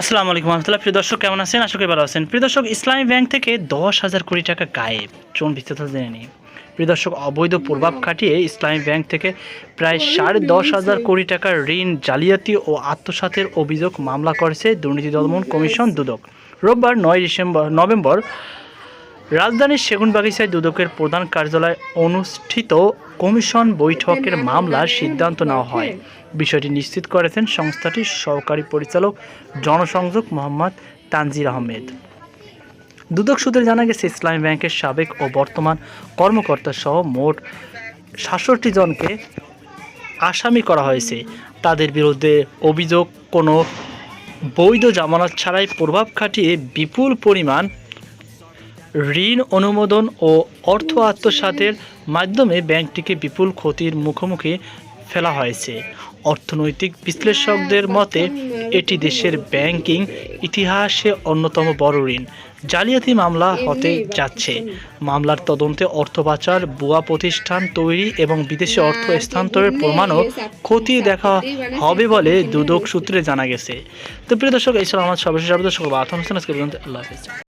আসসালামু আলাইকুম রহমতুল্লাহ। প্রিয় দর্শক, কেমন আছেন? আশা করি ভালো আছেন। প্রিয় দর্শক, ইসলামী ব্যাংক থেকে দশ হাজার কোটি টাকা গায়েব। চোন বিস্তারিত জেনে নিই। প্রিয় দর্শক, অবৈধ প্রভাব কাটিয়ে ইসলামী ব্যাংক থেকে প্রায় সাড়ে দশ হাজার কোটি টাকার ঋণ, জালিয়াতি ও আত্মসাতের অভিযোগ মামলা করেছে দুর্নীতি দমন কমিশন দুদক। রোববার নয় ডিসেম্বর, নভেম্বর রাজধানীর সেগুনবাগিচায় দুদকের প্রধান কার্যালয়ে অনুষ্ঠিত কমিশন বৈঠকের মামলার সিদ্ধান্ত নেওয়া হয়। বিষয়টি নিশ্চিত করেছেন সংস্থাটির সহকারী পরিচালক জনসংযোগ মোহাম্মদ তানজির আহমেদ। দুদক সূত্রে জানা গেছে, ইসলামী ব্যাংকের সাবেক ও বর্তমান কর্মকর্তা সহ মোট সাতষট্টি জনকে আসামি করা হয়েছে। তাদের বিরুদ্ধে অভিযোগ, কোনো বৈধ জামানত ছাড়াই প্রভাব খাটিয়ে বিপুল পরিমাণ ঋণ অনুমোদন ও অর্থ আত্মসাতের মাধ্যমে ব্যাংকটিকে বিপুল ক্ষতির মুখোমুখি ফেলা হয়েছে। অর্থনৈতিক বিশ্লেষকদের মতে, এটি দেশের ব্যাংকিং ইতিহাসে অন্যতম বড় ঋণ। জালিয়াতি মামলা হতে যাচ্ছে। মামলার তদন্তে অর্থ পাচার, বুয়া প্রতিষ্ঠান তৈরি এবং বিদেশে অর্থ স্থানান্তরের প্রমাণও খতিয়ে দেখা হবে বলে দুদক সূত্রে জানা গেছে। তো প্রিয় দর্শক, এই আমার সর্বশেষ আপডেট। সকল আল্লাহ হাফেজ।